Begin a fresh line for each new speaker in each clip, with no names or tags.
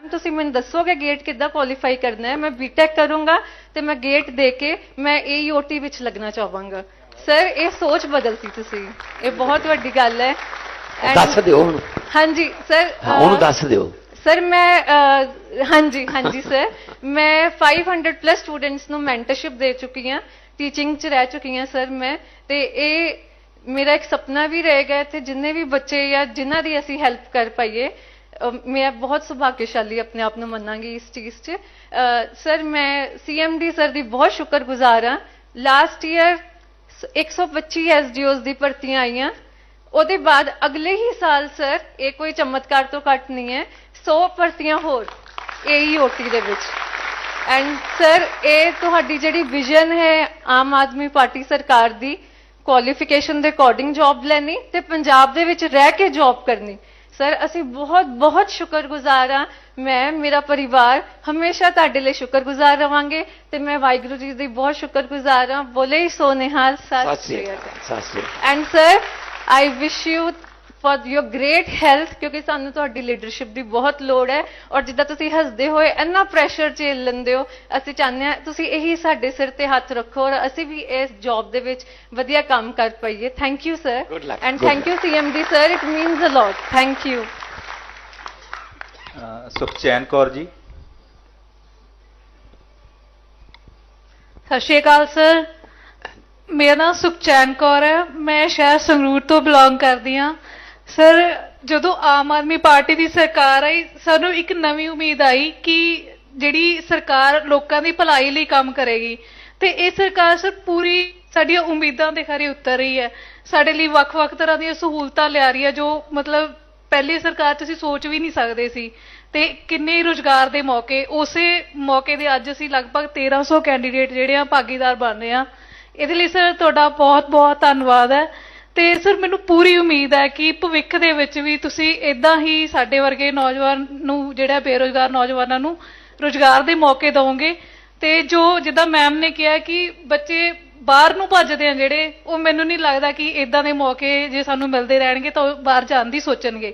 Ma'am ਤੁਸੀਂ ਮੈਨੂੰ ਦੱਸੋਗੇ ਗੇਟ ਕਿੱਦਾਂ ਕੁਆਲੀਫਾਈ ਕਰਨਾ ਹੈ ਮੈਂ ਬੀਟੈਕ ਕਰੂੰਗਾ ਤੇ ਮੈਂ ਗੇਟ ਦੇ ਕੇ ਮੈਂ ਏਯੂਟੀ ਵਿੱਚ ਲੱਗਣਾ ਚਾਹਾਂਗਾ ਸਰ ਇਹ ਸੋਚ ਬਦਲਤੀ ਤੁਸੀਂ ਇਹ ਬਹੁਤ ਵੱਡੀ ਗੱਲ ਹੈ
ਦੱਸ ਦਿਓ ਹੁਣ
ਹਾਂਜੀ ਸਰ
ਉਹਨੂੰ ਦੱਸ ਦਿਓ
ਸਰ ਮੈਂ ਹਾਂਜੀ ਹਾਂਜੀ ਸਰ ਮੈਂ 500 ਪਲੱਸ ਸਟੂਡੈਂਟਸ ਨੂੰ ਮੈਂਟਰਸ਼ਿਪ ਦੇ ਚੁੱਕੀ ਹਾਂ ਟੀਚਿੰਗ ਚ ਰਹਿ ਚੁੱਕੀ ਹਾਂ ਸਰ ਮੈਂ ਤੇ ਇਹ ਮੇਰਾ ਇੱਕ ਸੁਪਨਾ ਵੀ ਰਹੇਗਾ ਤੇ ਜਿੰਨੇ ਵੀ ਬੱਚੇ ਜਾਂ ਜਿਨ੍ਹਾਂ ਦੀ ਅਸੀਂ ਹੈਲਪ ਕਰ ਪਾਈਏ ਮੈਂ ਬਹੁਤ ਸੁਭਾਗਿਆਸ਼ਾਲੀ ਆਪਣੇ ਆਪ ਨੂੰ ਮੰਨਾਂਗੀ ਇਸ ਚੀਜ਼ 'ਚ। ਸਰ, ਮੈਂ ਸੀਐਮਡੀ ਸਰ ਦੀ ਬਹੁਤ ਸ਼ੁਕਰਗੁਜ਼ਾਰ ਹਾਂ। ਲਾਸਟ ਈਅਰ 125 ਐਸਡੀਓਸ ਦੀ ਭਰਤੀਆਂ ਆਈਆਂ। ਉਹਦੇ ਬਾਅਦ ਅਗਲੇ ਹੀ ਸਾਲ ਸਰ, ਇਹ ਕੋਈ ਚਮਤਕਾਰ ਤੋਂ ਘੱਟ ਨਹੀਂ ਹੈ 100 ਭਰਤੀਆਂ ਹੋਰ ਏਈਓਟੀ ਦੇ ਵਿੱਚ। ਐਂਡ ਸਰ, ਇਹ ਤੁਹਾਡੀ ਜਿਹੜੀ ਵਿਜ਼ਨ ਹੈ ਆਮ ਆਦਮੀ ਪਾਰਟੀ ਸਰਕਾਰ ਦੀ ਕੁਆਲੀਫਿਕੇਸ਼ਨ ਦੇ ਅਕੋਰਡਿੰਗ ਜੌਬ ਲੈਣੀ ਤੇ ਪੰਜਾਬ ਦੇ ਵਿੱਚ ਰਹਿ ਕੇ ਜੌਬ ਕਰਨੀ। ਸਰ ਅਸੀਂ ਬਹੁਤ ਬਹੁਤ ਸ਼ੁਕਰਗੁਜ਼ਾਰ ਹਾਂ। ਮੈਂ ਮੇਰਾ ਪਰਿਵਾਰ ਹਮੇਸ਼ਾ ਤੁਹਾਡੇ ਲਈ ਸ਼ੁਕਰਗੁਜ਼ਾਰ ਰਵਾਂਗੇ ਤੇ ਮੈਂ ਵਾਹਿਗੁਰੂ ਜੀ ਦੀ ਬਹੁਤ ਸ਼ੁਕਰਗੁਜ਼ਾਰ ਹਾਂ। ਬੋਲੇ ਸੋ ਨਿਹਾਲ ਸਤਿ
ਸਤਿ ਸ੍ਰੀ
ਸ਼੍ਰੀ
ਅਕਾਲ।
ਅਕਾਲ
ਸਤਿ ਸ੍ਰੀ ਅਕਾਲ।
And sir I wish you for your great health ਕਿਉਂਕਿ ਸਾਨੂੰ ਤੁਹਾਡੀ ਲੀਡਰਸ਼ਿਪ ਦੀ ਬਹੁਤ ਲੋੜ ਹੈ। ਔਰ ਜਿੱਦਾਂ ਤੁਸੀਂ ਹੱਸਦੇ ਹੋਏ ਇੰਨਾ ਪ੍ਰੈਸ਼ਰ ਝੇਲ ਲੈਂਦੇ ਹੋ ਅਸੀਂ ਚਾਹੁੰਦੇ ਹਾਂ ਤੁਸੀਂ ਇਹੀ ਸਾਡੇ ਸਿਰ ਤੇ ਹੱਥ ਰੱਖੋ ਔਰ ਅਸੀਂ ਵੀ ਇਸ ਜੌਬ ਦੇ ਵਿੱਚ ਵਧੀਆ ਕੰਮ ਕਰ ਪਾਈਏ। Thank you sir and thank you CMD sir it means a lot thank you
Sukhchain Kaur ji
ਸਤਿ ਸ਼੍ਰੀ ਅਕਾਲ ਸਰ ਮੇਰਾ ਨਾਮ ਸੁਖਚੈਨ ਕੌਰ ਹੈ। ਮੈਂ ਸ਼ਹਿਰ ਸੰਗਰੂਰ ਤੋਂ ਬਿਲੋਂਗ ਕਰਦੀ ਹਾਂ। ਸਰ, ਜਦੋਂ ਆਮ ਆਦਮੀ ਪਾਰਟੀ ਦੀ ਸਰਕਾਰ ਆਈ, ਸਾਨੂੰ ਇੱਕ ਨਵੀਂ ਉਮੀਦ ਆਈ ਕਿ ਜਿਹੜੀ ਸਰਕਾਰ ਲੋਕਾਂ ਦੀ ਭਲਾਈ ਲਈ ਕੰਮ ਕਰੇਗੀ, ਤੇ ਇਹ ਸਰਕਾਰ ਸਰ ਪੂਰੀ ਸਾਡੀਆਂ ਉਮੀਦਾਂ ਦੇ ਖਰੇ ਉਤਰ ਰਹੀ ਹੈ। ਸਾਡੇ ਲਈ ਵੱਖ-ਵੱਖ ਤਰ੍ਹਾਂ ਦੀਆਂ ਸਹੂਲਤਾਂ ਲਿਆ ਰਹੀ ਹੈ, ਜੋ ਮਤਲਬ ਪਹਿਲੀ ਸਰਕਾਰ ਤੁਸੀਂ ਸੋਚ ਵੀ ਨਹੀਂ ਸਕਦੇ ਸੀ, ਤੇ ਕਿੰਨੇ ਹੀ ਰੁਜ਼ਗਾਰ ਦੇ ਮੌਕੇ, ਉਸੇ ਮੌਕੇ ਦੇ ਅੱਜ ਅਸੀਂ ਲਗਭਗ 1300 ਕੈਂਡੀਡੇਟ ਜਿਹੜੇ ਆ ਭਾਗੀਦਾਰ ਬਣ ਰਹੇ ਆ। ਇਹਦੇ ਲਈ ਸਰ ਤੁਹਾਡਾ ਬਹੁਤ-ਬਹੁਤ ਧੰਨਵਾਦ ਹੈ। ਤੇ ਸਰ, ਮੈਨੂੰ ਪੂਰੀ ਉਮੀਦ ਹੈ ਕਿ ਭਵਿੱਖ ਦੇ ਵਿੱਚ ਵੀ ਤੁਸੀਂ ਇਦਾਂ ਹੀ ਸਾਡੇ ਵਰਗੇ ਨੌਜਵਾਨ ਨੂੰ, ਜਿਹੜਾ ਬੇਰੁਜ਼ਗਾਰ ਨੌਜਵਾਨਾਂ ਨੂੰ ਰੁਜ਼ਗਾਰ ਦੇ ਮੌਕੇ ਦਿਓਗੇ ਤੇ ਜੋ ਜਿੱਦਾਂ ਮੈਮ ਨੇ ਕਿਹਾ ਕਿ ਬੱਚੇ ਬਾਹਰ ਨੂੰ ਭੱਜਦੇ ਆ ਜਿਹੜੇ, ਉਹ ਮੈਨੂੰ ਨਹੀਂ ਲੱਗਦਾ ਕਿ ਇਦਾਂ ਦੇ ਮੌਕੇ ਜੇ ਸਾਨੂੰ ਮਿਲਦੇ ਰਹਿਣਗੇ ਤਾਂ ਉਹ ਬਾਹਰ ਜਾਣ ਦੀ ਸੋਚਣਗੇ।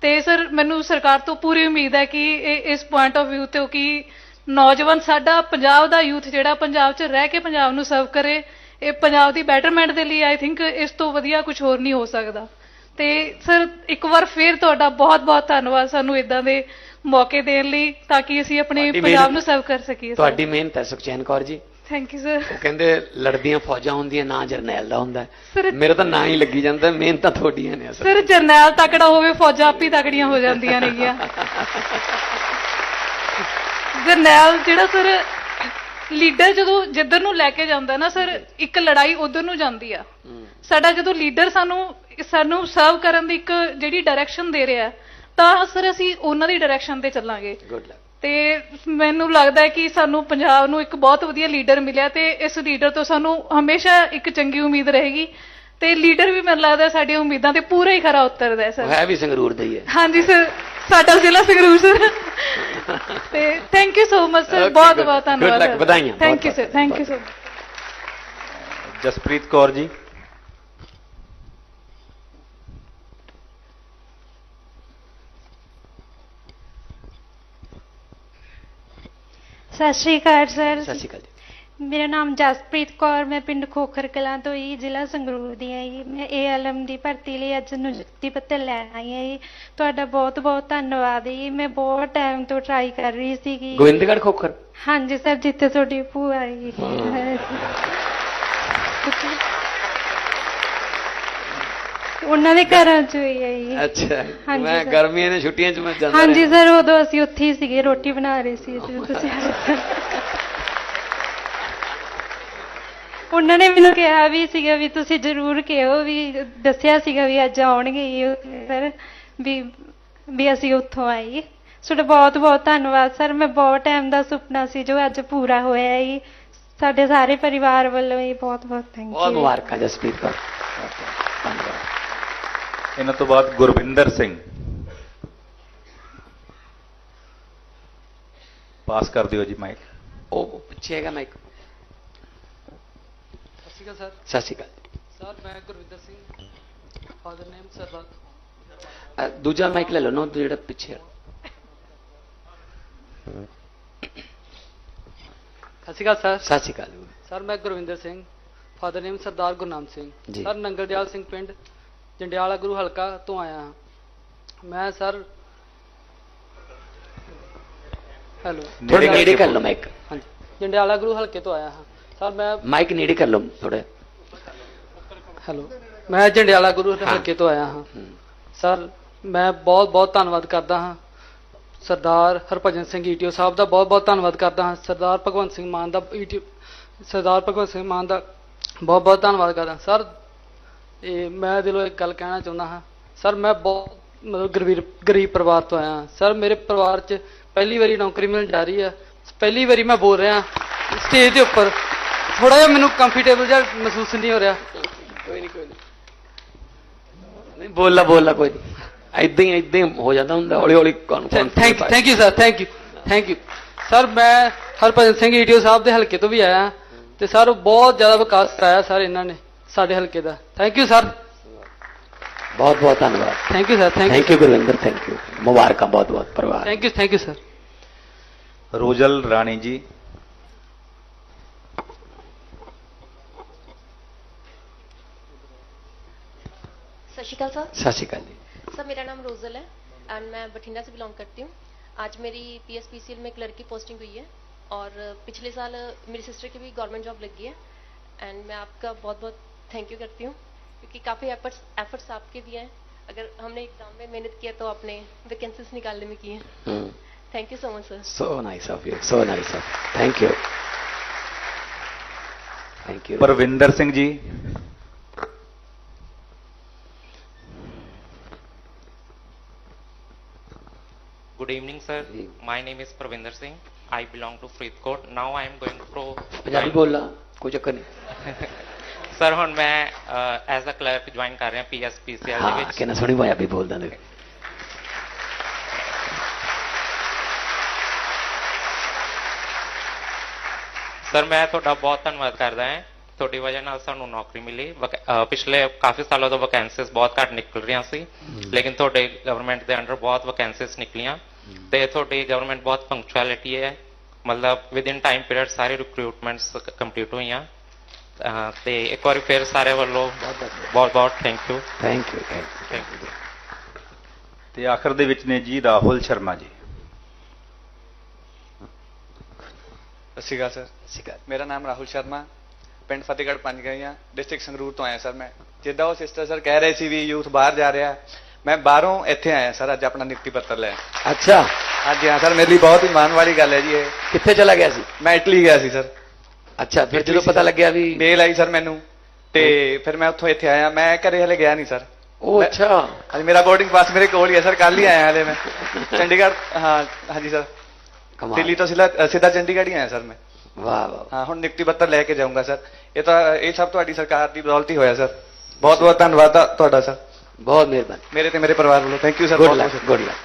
ਤੇ ਸਰ, ਮੈਨੂੰ ਸਰਕਾਰ ਤੋਂ ਪੂਰੀ ਉਮੀਦ ਹੈ ਕਿ ਇਹ, ਇਸ ਪੁਆਇੰਟ ਆਫ ਵਿਊ ਤੋਂ ਕਿ ਨੌਜਵਾਨ ਸਾਡਾ ਪੰਜਾਬ ਦਾ ਯੂਥ ਜਿਹੜਾ, ਪੰਜਾਬ 'ਚ ਰਹਿ ਕੇ ਪੰਜਾਬ ਨੂੰ ਸਰਵ ਕਰੇ। ਇਹ ਪੰਜਾਬ ਦੀ ਬੈਟਰਮੈਂਟ ਦੇ ਲਈ ਆਈ ਥਿੰਕ ਇਸ ਤੋਂ ਵਧੀਆ ਕੁਝ ਹੋਰ ਨਹੀਂ ਹੋ ਸਕਦਾ। ਤੇ ਸਰ ਇੱਕ ਵਾਰ ਫੇਰ ਤੁਹਾਡਾ ਬਹੁਤ-ਬਹੁਤ ਧੰਨਵਾਦ ਸਾਨੂੰ ਇਦਾਂ ਦੇ ਮੌਕੇ ਦੇਣ ਲਈ ਤਾਂ ਕਿ ਅਸੀਂ ਆਪਣੇ ਪੰਜਾਬ ਨੂੰ ਸਰਵ ਕਰ ਸਕੀਏ
ਤੁਹਾਡੀ ਮਿਹਨਤ ਹੈ ਸੁਖਚੈਨ ਕੌਰ ਜੀ।
ਥੈਂਕ ਯੂ ਸਰ
ਉਹ ਕਹਿੰਦੇ ਲੜਦੀਆਂ ਫੌਜਾਂ ਹੁੰਦੀਆਂ ਨਾ ਜਰਨੈਲ ਦਾ ਹੁੰਦਾ ਮੇਰਾ ਤਾਂ ਨਾਂ ਹੀ ਲੱਗੀ ਜਾਂਦਾ ਮਿਹਨਤਾਂ ਤੁਹਾਡੀਆਂ ਨੇ
ਸਰ ਜਰਨੈਲ ਤਕੜਾ ਹੋਵੇ ਫੌਜਾਂ ਆਪੀ ਤਕੜੀਆਂ ਹੋ ਜਾਂਦੀਆਂ ਨੇਗੀਆਂ। ਜਰਨੈਲ ਜਿਹੜਾ ਸਰ ਲੀਡਰ ਜਦੋਂ ਜਿੱਧਰ ਨੂੰ ਲੈ ਕੇ ਜਾਂਦਾ ਨਾ ਸਰ ਇੱਕ ਲੜਾਈ ਉਧਰ ਨੂੰ ਜਾਂਦੀ ਆ। ਸਾਡਾ ਜਦੋਂ ਲੀਡਰ ਸਾਨੂੰ ਸਾਨੂੰ ਸਰਵ ਕਰਨ ਦੀ ਇੱਕ ਜਿਹੜੀ ਡਾਇਰੈਕਸ਼ਨ ਦੇ ਰਿਹਾ ਤਾਂ ਸਰ ਅਸੀਂ ਉਹਨਾਂ ਦੀ ਡਾਇਰੈਕਸ਼ਨ ਤੇ ਚੱਲਾਂਗੇ।
ਗੁੱਡ ਲੱਕ
ਤੇ ਮੈਨੂੰ ਲੱਗਦਾ ਹੈ ਕਿ ਸਾਨੂੰ ਪੰਜਾਬ ਨੂੰ ਇੱਕ ਬਹੁਤ ਵਧੀਆ ਲੀਡਰ ਮਿਲਿਆ ਤੇ ਇਸ ਲੀਡਰ ਤੋਂ ਸਾਨੂੰ ਹਮੇਸ਼ਾ ਇੱਕ ਚੰਗੀ ਉਮੀਦ ਰਹੇਗੀ। ਤੇ ਲੀਡਰ ਵੀ ਮੈਨੂੰ ਲੱਗਦਾ ਸਾਡੀਆਂ ਉਮੀਦਾਂ ਤੇ ਪੂਰਾ ਹੀ ਖਰਾ ਉਤਰਦਾ ਹੈ ਸਰ।
ਹੈ ਵੀ ਸੰਗਰੂਰ ਦਾ ਹੀ ਹੈ।
ਹਾਂਜੀ ਸਰ। ਸਾਡਾ ਜ਼ਿਲ੍ਹਾ ਸੰਗਰੂਰ ਸਰ। ਤੇ thank you so much sir ਬਹੁਤ ਬਹੁਤ ਧੰਨਵਾਦ।
luck, ਵਧਾਈਆਂ,
thank you sir thank you sir
Jaspreet Kaur ji.
ਸਤਿ ਸ਼੍ਰੀ ਅਕਾਲ ਸਰ।
ਸਤਿ ਸ਼੍ਰੀ ਅਕਾਲ ਜੀ।
ਮੇਰਾ ਨਾਮ ਜਸਪ੍ਰੀਤ ਕੌਰ ਮੈਂ ਪਿੰਡ ਖੋਖਰ ਕਲਾਂ ਤੋਂ ਹੀ ਜ਼ਿਲ੍ਹਾ ਸੰਗਰੂਰ ਦੀ ਹਾਂ ਜੀ। ਮੈਂ ਏਐਲਐਮ ਦੀ ਭਰਤੀ ਲਈ ਅੱਜ ਨਿਯੁਕਤੀ ਪੱਤਰ ਲੈਣ ਆਈ ਹਾਂ ਜੀ। ਤੁਹਾਡਾ ਬਹੁਤ ਬਹੁਤ ਧੰਨਵਾਦ ਜੀ। ਮੈਂ ਬਹੁਤ ਟਾਈਮ ਤੋਂ ਟਰਾਈ ਕਰ ਰਹੀ ਸੀਗੀ।
ਗੋਬਿੰਦਗੜ੍ਹ ਖੋਖਰ?
ਹਾਂਜੀ ਸਰ ਜਿੱਥੇ ਤੁਹਾਡੀ ਭੂਆ ਆਈ ਉਹਨਾਂ ਦੇ ਘਰਾਂ ਚ ਹੋਈ ਹੈ ਜੀ
ਅੱਛਾ। ਮੈਂ। ਗਰਮੀਆਂ ਦੀਆਂ ਛੁੱਟੀਆਂ 'ਚ ਮੈਂ ਜਾਂਦਾ
ਹਾਂਜੀ। ਸਰ ਉਦੋਂ ਅਸੀਂ ਉੱਥੇ ਹੀ ਸੀਗੇ ਰੋਟੀ ਬਣਾ ਰਹੇ ਸੀ ਤੁਸੀਂ ਆਏ ਸਰ। ਉਹਨਾਂ ਨੇ ਮੈਨੂੰ ਕਿਹਾ ਵੀ ਸੀਗਾ ਵੀ ਤੁਸੀਂ ਜ਼ਰੂਰ ਕਿਹੋ ਵੀ ਦੱਸਿਆ ਸੀਗਾ ਵੀ ਅੱਜ ਆਉਣਗੇ ਸਰ ਵੀ ਵੀ ਅਸੀਂ ਉੱਥੋਂ ਆਏ ਤੁਹਾਡਾ ਬਹੁਤ ਬਹੁਤ ਧੰਨਵਾਦ ਸਰ। ਮੈਂ ਬਹੁਤ ਟਾਈਮ ਦਾ ਸੁਪਨਾ ਸੀ ਜੋ ਅੱਜ ਪੂਰਾ ਹੋਇਆ ਹੈ ਸਾਡੇ ਸਾਰੇ ਪਰਿਵਾਰ ਵੱਲੋਂ ਹੀ ਬਹੁਤ ਬਹੁਤ ਥੈਂਕ
ਬਹੁਤ
ਯੂ
ਮੁਬਾਰਕਾਂ ਜਸਪ੍ਰੀਤ ਕੌਰ।
ਇਹਨਾਂ ਤੋਂ ਬਾਅਦ ਗੁਰਵਿੰਦਰ ਸਿੰਘ। ਪਾਸ ਕਰ ਦਿਓ ਜੀ ਮਾਈਕ
ਉਹ ਪਿੱਛੇ ਹੈਗਾ ਮਾਈਕ
ਸਤਿ ਸ਼੍ਰੀ ਅਕਾਲ
ਸਤਿ ਸ਼੍ਰੀ ਅਕਾਲ
ਸਰ ਸਰ ਮੈਂ Gurvinder Singh father name Sardar
uh, ਦੂਜਾ ਮਾਈਕ ਲੈ ਲਓ ਨਾ ਉਹ ਜਿਹੜਾ ਪਿੱਛੇ ਹੈ।
ਸਤਿ ਸ਼੍ਰੀ ਅਕਾਲ ਸਰ
ਸਤਿ ਸ਼੍ਰੀ ਅਕਾਲ
ਸਰ ਮੈਂ Gurvinder Singh father name Sardar Gurnam Singh
ji.
Sir Nangaldial Singh ਪਿੰਡ ਜੰਡਿਆਲਾ ਗੁਰੂ ਹਲਕਾ ਤੋਂ ਆਇਆ ਹਾਂ ਮੈਂ ਸਰ ਹੈਲੋ
ਥੋੜੇ ਨੇੜੇ ਕਰ ਲਓ ਮਾਈਕ
ਹਾਂਜੀ ਜੰਡਿਆਲਾ ਗੁਰੂ ਹਲਕੇ ਤੋਂ ਆਇਆ ਹਾਂ ਸਰ ਮੈਂ
ਮਾਈਕ ਨੇੜੇ ਕਰ ਲਓ ਥੋੜਾ
ਹੈਲੋ ਮੈਂ ਜੰਡਿਆਲਾ ਗੁਰੂ ਹਲਕੇ ਤੋਂ ਆਇਆ ਹਾਂ। ਸਰ ਮੈਂ ਬਹੁਤ ਬਹੁਤ ਧੰਨਵਾਦ ਕਰਦਾ ਹਾਂ। ਸਰਦਾਰ ਹਰਭਜਨ ਸਿੰਘ ਈਟੀਓ ਸਾਹਿਬ ਦਾ ਬਹੁਤ ਬਹੁਤ ਧੰਨਵਾਦ ਕਰਦਾ ਹਾਂ। ਸਰਦਾਰ ਭਗਵੰਤ ਸਿੰਘ ਮਾਨ ਦਾ ਈਟੀਓ ਸਰਦਾਰ ਭਗਵੰਤ ਸਿੰਘ ਮਾਨ ਦਾ ਬਹੁਤ ਬਹੁਤ ਧੰਨਵਾਦ ਕਰਦਾ ਸਰ ਇਹ ਮੈਂ ਦਿਲੋਂ ਇੱਕ ਗੱਲ ਕਹਿਣਾ ਚਾਹੁੰਦਾ ਹਾਂ। ਸਰ ਮੈਂ ਬਹੁਤ ਮਤਲਬ ਗਰੀਬ ਗਰੀਬ ਪਰਿਵਾਰ ਤੋਂ ਆਇਆ ਹਾਂ। ਸਰ ਮੇਰੇ ਪਰਿਵਾਰ 'ਚ ਪਹਿਲੀ ਵਾਰੀ ਨੌਕਰੀ ਮਿਲਣ ਜਾ ਰਹੀ ਹੈ। ਪਹਿਲੀ ਵਾਰੀ ਮੈਂ ਬੋਲ ਰਿਹਾ ਸਟੇਜ ਦੇ ਉੱਪਰ ਥੋੜਾ ਜਿਹਾ ਮੈਨੂੰ ਕੰਫਰਟੇਬਲ ਜਿਹਾ ਮਹਿਸੂਸ ਨਹੀਂ ਹੋ ਰਿਹਾ।
ਕੋਈ ਨਹੀਂ ਕੋਈ ਨਹੀਂ ਨਹੀਂ ਬੋਲਣਾ ਬੋਲਣਾ ਕੋਈ ਨਹੀਂ ਐਦਾਂ ਹੀ ਐਦਾਂ ਹੀ ਹੋ ਜਾਂਦਾ ਹੁੰਦਾ ਹੌਲੀ ਹੌਲੀ
thank thank you sir thank you thank you sir ਮੈਂ ਹਰਭਜਨ ਸਿੰਘ ਈਟੀਓ ਸਾਹਿਬ ਦੇ ਹਲਕੇ ਤੋਂ ਵੀ ਆਇਆ ਤੇ ਸਰ ਬਹੁਤ ਜ਼ਿਆਦਾ ਵਿਕਾਸ ਕਰਾਇਆ ਸਰ ਇਹਨਾਂ ਨੇ ਸਾਡੇ ਹਲਕੇ ਦਾ। ਥੈਂਕ ਯੂ ਸਰ
ਬਹੁਤ ਬਹੁਤ ਧੰਨਵਾਦ।
Thank you sir thank
thank
you
you Gurvinder thank you ਮੁਬਾਰਕਾਂ ਬਹੁਤ ਬਹੁਤ ਪਰਿਵਾਰ।
Thank you thank you sir
Rozal Rani ji
सशिकाल sir.
सशिकाल ji.
Sir मेरा नाम रोजल है एंड मैं बठिंडा से बिलोंग करती हूँ। आज मेरी पीएसपीसीएल में क्लर्क की पोस्टिंग हुई है और पिछले साल मेरी सिस्टर की भी गवर्नमेंट जॉब लगी है एंड मैं आपका बहुत बहुत थैंक यू करती हूँ क्योंकि काफ़ी एफर्ट्स एफर्ट्स आपके भी हैं। अगर हमने एग्ज़ाम में मेहनत किया तो आपने वैकेंसीज निकालने में की है thank you so much sir
so nice of you so nice of thank you thank you
Parvinder Singh ji.
Good evening, sir. My name is Pravinder Singh. I belong to Faridkot. Now I am going to.
Punjabi ਬੋਲਣਾ ਕੋਈ ਚੱਕਰ ਨਹੀਂ
sir ਹੁਣ ਮੈਂ as a clerk join ਕਰ ਰਿਹਾ PSPCL ਦੇ ਵਿੱਚ
ਕਿੰਨਾ ਸੋਹਣੀ ਪੰਜਾਬੀ ਬੋਲਦਾ ਨੇ
ਸਰ ਮੈਂ ਤੁਹਾਡਾ ਬਹੁਤ ਧੰਨਵਾਦ ਕਰਦਾ ਹਾਂ ਤੁਹਾਡੀ ਵਜ੍ਹਾ ਨਾਲ ਸਾਨੂੰ ਨੌਕਰੀ ਮਿਲੀ ਪਿਛਲੇ ਕਾਫੀ ਸਾਲਾਂ ਤੋਂ ਵੈਕੈਂਸੀਜ਼ ਬਹੁਤ ਘੱਟ ਨਿਕਲ ਰਹੀਆਂ ਸੀ ਲੇਕਿਨ ਤੁਹਾਡੇ ਗਵਰਨਮੈਂਟ ਦੇ ਅੰਡਰ ਬਹੁਤ ਵੈਕੈਂਸੀਜ਼ ਨਿਕਲੀਆਂ ਤੇ ਤੁਹਾਡੀ ਗਵਰਨਮੈਂਟ ਬਹੁਤ ਪੰਕਚੁਅਲਿਟੀ ਹੈ ਮਤਲਬ ਵਿਦ ਇਨ ਟਾਈਮ ਪੀਰੀਅਡ ਸਾਰੇ ਰਿਕਰੂਟਮੈਂਟਸ ਕੰਪਲੀਟ ਹੋਈਆਂ ਤੇ ਇੱਕ ਵਾਰੀ ਫਿਰ ਸਾਰੇ ਵੱਲੋਂ ਬਹੁਤ ਬਹੁਤ thank you
thank you thank
you
ਤੇ ਆਖਰ ਦੇ ਵਿੱਚ ਨੇ ਜੀ ਰਾਹੁਲ ਸ਼ਰਮਾ ਜੀ
ਸਤਿ ਸ਼੍ਰੀ ਅਕਾਲ ਸਰ।
ਯੂ
ਮੇਰਾ ਨਾਮ ਰਾਹੁਲ ਸ਼ਰਮਾ ਪਿੰਡ ਫਤਿਹਗੜ੍ਹ ਪੰਜਗਈਆਂ ਡਿਸਟ੍ਰਿਕਟ ਸੰਗਰੂਰ ਤੋਂ ਆਇਆ ਸਰ ਮੈਂ। ਜਿੱਦਾਂ ਉਹ ਸਿਸਟਰ ਸਰ ਕਹਿ ਰਹੇ ਸੀ ਵੀ ਯੂਥ ਬਾਹਰ ਜਾ ਰਿਹਾ ਮੈਂ ਬਾਹਰੋਂ ਇੱਥੇ ਆਇਆ ਸਰ ਅੱਜ ਆਪਣਾ ਨਿਯੁਕਤੀ ਪੱਤਰ ਲੈ
ਅੱਛਾ।
ਹਾਂਜੀ ਹਾਂ ਸਰ ਮੇਰੇ ਲਈ ਬਹੁਤ ਹੀ ਮਾਣ ਵਾਲੀ ਗੱਲ ਹੈ ਜੀ ਇਹ।
ਕਿੱਥੇ ਚਲਾ ਗਿਆ ਸੀ?
ਮੈਂ ਇਟਲੀ ਗਿਆ ਸੀ ਸਰ।
ਅੱਛਾ ਫਿਰ ਜਦੋਂ ਪਤਾ ਲੱਗਿਆ ਵੀ
ਮੇਲ ਆਈ ਸਰ ਮੈਨੂੰ। ਤੇ ਫਿਰ ਮੈਂ ਉੱਥੋਂ ਇੱਥੇ ਆਇਆ। ਮੈਂ ਘਰੇ ਹਲੇ ਗਿਆ ਨਹੀਂ ਸਰ।
ਉਹ ਅੱਛਾ।
ਅੱਜ ਮੇਰਾ ਬੋਰਡਿੰਗ ਪਾਸ ਮੇਰੇ ਕੋਲ ਹੀ ਹੈ ਸਰ। ਕੱਲ ਹੀ ਆਇਆ ਹਲੇ ਮੈਂ। ਚੰਡੀਗੜ੍ਹ ਹਾਂ ਹਾਂਜੀ ਸਰ।
ਕਮਾਲ।
ਦਿੱਲੀ ਤੋਂ ਸਿੱਧਾ ਸਿੱਧਾ ਚੰਡੀਗੜ੍ਹ ਹੀ ਆਇਆ ਸਰ ਮੈਂ।
ਵਾਹ ਵਾਹ।
ਹਾਂ ਹੁਣ ਨਿਯੁਕਤੀ ਪੱਤਰ ਲੈ ਕੇ ਜਾਊਂਗਾ ਸਰ। ਇਹ ਤਾਂ ਇਹ ਸਭ ਤੁਹਾਡੀ ਸਰਕਾਰ ਦੀ ਬਦੌਲਤ ਹੀ ਹੋਇਆ ਸਰ। ਬਹੁਤ ਬਹੁਤ ਧੰਨਵਾਦ ਤੁਹਾਡਾ ਸਰ।
ਬਹੁਤ ਮਿਹਰਬਾਨੀ।
ਮੇਰੇ ਤੇ ਮੇਰੇ ਪਰਿਵਾਰ ਵੱਲੋਂ ਥੈਂਕ ਯੂ ਸਰ
ਗੁੱਡ
ਬਹੁਤ
ਲੱਕ
ਬਹੁਤ
ਗੁੱਡ ਲੱਕ